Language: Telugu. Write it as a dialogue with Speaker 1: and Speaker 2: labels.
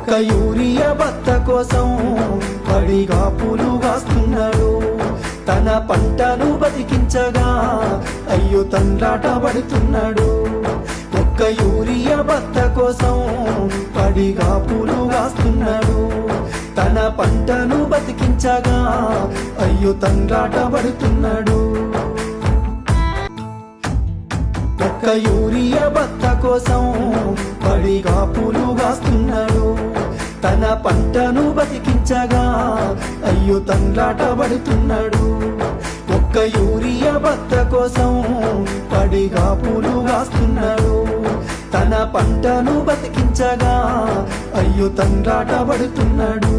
Speaker 1: ఒక్క యూరియా బత్త కోసం పడిగా పూలు కాస్తున్నాడు తన పంటను బతికించగా అయ్యో తండ్రాట పడుతున్నాడు. ఒక్క యూరియా బత్త కోసం పడిగా పూలు కాస్తున్నాడు తన పంటను బతికించగా అయ్యో తండ్రాట పడుతున్నాడు. ఒక్క యూరియా బత్త కోసం పడిగా పూలు కాస్తున్నాడు తన పంటను బతికించగా అయ్యో తండ్రాట పడుతున్నాడు ఒక్క యూరియా భర్త కోసం పడిగా పూలు కాస్తున్నాడు. తన పంటను బతికించగా అయ్యో తండ్రాట పడుతున్నాడు